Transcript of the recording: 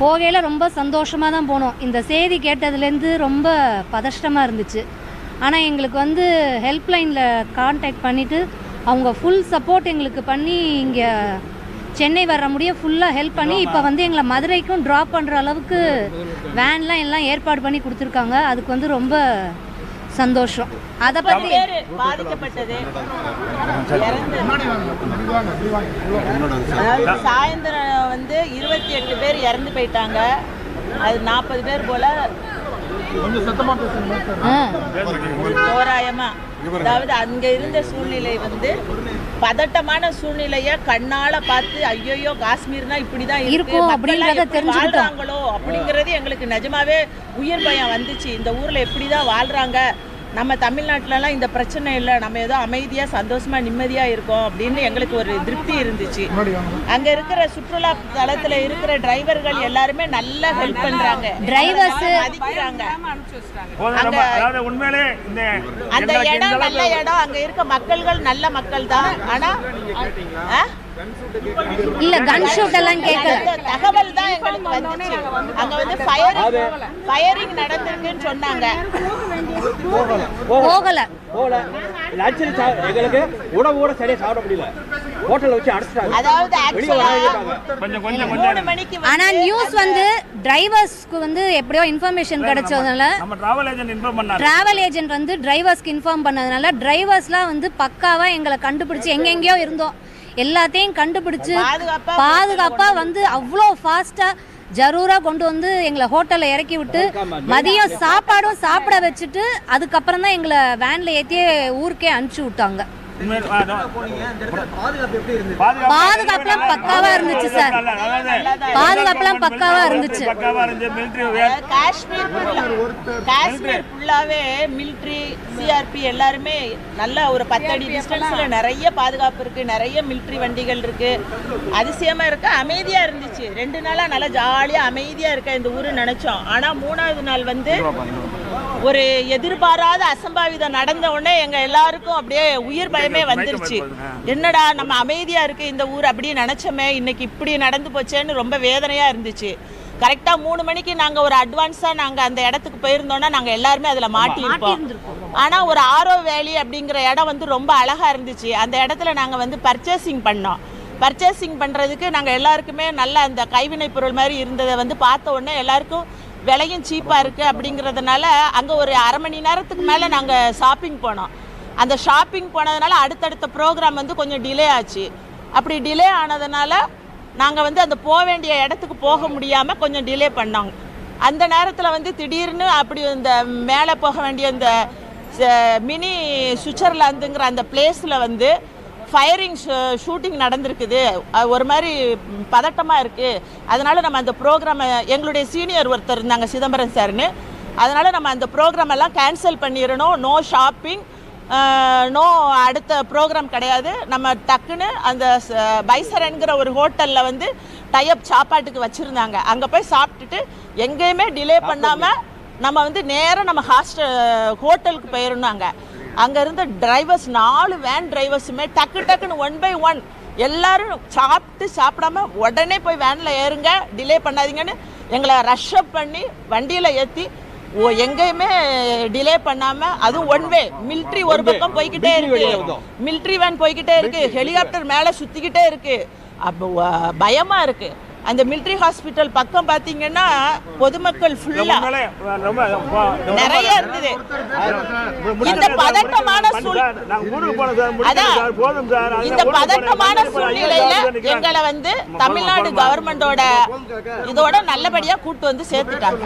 போகையில் ரொம்ப சந்தோஷமாக தான் போனோம். இந்த செய்தி கேட்டதுலேருந்து ரொம்ப பதஷ்டமாக இருந்துச்சு. ஆனால் எங்களுக்கு வந்து ஹெல்ப்லைனில் காண்டாக்ட் பண்ணிவிட்டு அவங்க ஃபுல் சப்போர்ட் எங்களுக்கு பண்ணி இங்கே சென்னை வர முடிய ஃபுல்லாக ஹெல்ப் பண்ணி இப்போ வந்து எங்களை மதுரைக்கும் ட்ராப் பண்ணுற அளவுக்கு வேன்லாம் எல்லாம் ஏற்பாடு பண்ணி கொடுத்துருக்காங்க. அதுக்கு வந்து ரொம்ப சந்தோஷம். அதை பற்றி பாதிக்கப்பட்டது. சாயந்தரம் வந்து இருபத்தி எட்டு பேர் இறந்து போயிட்டாங்க. அது நாற்பது பேர் போல தோராயமா. அதாவது அங்க இருந்த சூழ்நிலை வந்து பதட்டமான சூழ்நிலைய கண்ணால பார்த்து ஐயோ காஷ்மீர்னா இப்படிதான் இருக்கு. இருக்கும் எப்படி. வாழ்றாங்களோ அப்படிங்கிறது எங்களுக்கு நிஜமாவே உயிர் பயம் வந்துச்சு. இந்த ஊர்ல எப்படிதான் வாழ்றாங்க? நம்ம தமிழ்நாட்டுலலாம் இந்த பிரச்சனை இல்லை. நம்ம ஏதோ அமைதியா சந்தோஷமா நிம்மதியா இருக்கோம் அப்படின்னு எங்களுக்கு ஒரு திருப்தி இருந்துச்சு. அங்க இருக்கிற சுற்றுலா தலத்துல இருக்கிற டிரைவர்கள் எல்லாருமே நல்லா ஹெல்ப் பண்றாங்க. Drivers- மதிக்கிறாங்க. அந்த இடம் நல்ல இடம் அங்க இருக்க மக்கள்கள் நல்ல மக்கள் தான் ஆனா ஆ? இல்லை கன் ஷூட் எல்லாம் கேட்கல தகவல் தான் எங்களுக்கு வந்துச்சு. அங்க வந்து ஃபயரிங் ஃபயரிங் நடந்திருக்குன்னு சொன்னாங்க. போகலை. போகல. லட்சம் எங்களுக்கு உணவு கூட சரியா சாப்பிட முடியல. ஹோட்டல்ல வச்சு அடைச்சிட்டாங்க. அதாவது ஆக்சுவலா வைக்கிறாங்க கொஞ்சம் கொஞ்சம் மூணு கொஞ்சம். மணிக்கு ஆனா நியூஸ் வந்து டிரைவர்ஸ்க்கு வந்து எப்படியோ இன்ஃபர்மேஷன் கிடைச்சதுனால நம்ம டிராவல் ஏஜென்ட் இன்ஃபார்ம் பண்ணாரு. டிராவல் ஏஜென்ட் வந்து டிரைவர்ஸ்க்கு இன்ஃபார்ம் பண்ணதுனால டிரைவர்ஸ்லாம் வந்து பக்காவா எங்களை கண்டுபிடிச்சு எங்கெங்கேயோ இருந்தோம். எல்லாத்தையும் கண்டுபிடிச்சு பாதுகாப்பா பாதுகாப்பா வந்து அவ்வளோ ஃபாஸ்டா ஜரூரா கொண்டு வந்து எங்களை ஹோட்டல்ல இறக்கி விட்டு மதியம் சாப்பாடும் சாப்பிட வச்சுட்டு அதுக்கப்புறம் தான் எங்களை வேன்ல ஏத்தியே ஊருக்கே அனுப்பிச்சு விட்டாங்க. பாதுகாப்புலாம் பக்காவா இருந்துச்சு சார். பாதுகாப்புலாம் பக்காவா இருந்துச்சு. காஷ்மீர் காஷ்மீர் ஃபுல்லாவே மிலிட்ரி சிஆர்பி எல்லாருமே நல்ல ஒரு பத்தடி டிஸ்டன்ஸ்ல நிறைய பாதுகாப்பு இருக்கு. நிறைய மிலிட்ரி வண்டிகள் இருக்கு. அதிசயமா இருக்கு. அமைதியா இருந்துச்சு. ரெண்டு நாளா நல்லா ஜாலியா அமைதியா இருக்க இந்த ஊரு நினைச்சோம். ஆனா மூணாவது நாள் வந்து ஒரு எதிர்பாராத அசம்பாவிதம் நடந்த உடனே எங்க எல்லாருக்கும் அப்படியே உயிர் பயமே வந்துருச்சு. என்னடா நம்ம அமைதியா இருக்கு இந்த ஊர் அப்படியே நினைச்சோமே இன்னைக்கு இப்படி நடந்து போச்சேன்னு ரொம்ப வேதனையா இருந்துச்சு. கரெக்டாக மூணு மணிக்கு நாங்கள் ஒரு அட்வான்ஸாக நாங்கள் அந்த இடத்துக்கு போயிருந்தோம்னா நாங்கள் எல்லாருமே அதில் மாட்டியிருப்போம். ஆனால் ஒரு ஆரோ வேலி அப்படிங்கிற இடம் வந்து ரொம்ப அழகாக இருந்துச்சு. அந்த இடத்துல நாங்கள் வந்து பர்ச்சேசிங் பண்ணோம். பர்ச்சேசிங் பண்ணுறதுக்கு நாங்கள் எல்லாருக்குமே நல்ல அந்த கைவினை பொருள் மாதிரி இருந்ததை வந்து பார்த்த உடனே எல்லாருக்கும் விலையும் சீப்பாக இருக்குது அப்படிங்கிறதுனால அங்கே ஒரு அரை மணி நேரத்துக்கு மேலே நாங்கள் ஷாப்பிங் போனோம். அந்த ஷாப்பிங் போனதுனால அடுத்தடுத்த ப்ரோக்ராம் வந்து கொஞ்சம் டிலே ஆச்சு. அப்படி டிலே ஆனதுனால நாங்கள் வந்து அந்த போக வேண்டிய இடத்துக்கு போக முடியாமல் கொஞ்சம் டிலே பண்ணோங்க அந்த நேரத்தில் வந்து திடீர்னு அப்படி இந்த மேலே போக வேண்டிய இந்த ச- மினி சுவிட்சர்லாந்துங்கிற அந்த பிளேஸில் வந்து ஃபயரிங் ஷூட்டிங் நடந்திருக்குது. ஒரு மாதிரி பதட்டமாக இருக்குது அதனால் நம்ம அந்த ப்ரோக்ராமை எங்களுடைய சீனியர் ஒருத்தர் இருந்தாங்க சிதம்பரம் சார்னு. அதனால் நம்ம அந்த ப்ரோக்ராம் எல்லாம் கேன்சல் பண்ணிடணும் நோ ஷாப்பிங் நோ அடுத்த ப்ரோக்ராம் கிடையாது. நம்ம டக்குன்னு அந்த பைசரன்கிற ஒரு ஹோட்டலில் வந்து டைப் சாப்பாட்டுக்கு வச்சுருந்தாங்க. அங்கே போய் சாப்பிட்டுட்டு எங்கேயுமே டிலே பண்ணாமல் நம்ம வந்து நேராக நம்ம ஹாஸ்டல் ஹோட்டலுக்கு போயிருந்தாங்க அங்கே இருந்த டிரைவர்ஸ் நாலு வேன் டிரைவர்ஸுமே டக்கு டக்குன்னு ஒன் பை ஒன் எல்லாரும் சாப்பிட்டு சாப்பிடாம உடனே போய் வேனில் ஏறுங்க டிலே பண்ணாதீங்கன்னு எங்களை ரஷ் அப் பண்ணி வண்டியில் ஏற்றி ஓ எங்கேயுமே டிலே பண்ணாம அதுவும் ஒன் வே மிலிட்ரி ஒரு பக்கம் போய்கிட்டே இருக்கு. மிலிட்ரி வேன் போய்கிட்டே இருக்கு. ஹெலிகாப்டர் மேலே சுத்திக்கிட்டே இருக்கு. அப்போ பயமா இருக்கு. அந்த மிலிட்ரி ஹாஸ்பிட்டல் பக்கம் பாத்தீங்கன்னா பொதுமக்கள் ஃபுல்லா நிறைய இருந்தது. இந்த பதட்டமான இந்த. பதட்டமான சூழ்நிலையில. எங்களை வந்து தமிழ்நாடு கவர்மெண்டோட இதோட நல்லபடியா கூட்டு வந்து சேர்த்துட்டாங்க.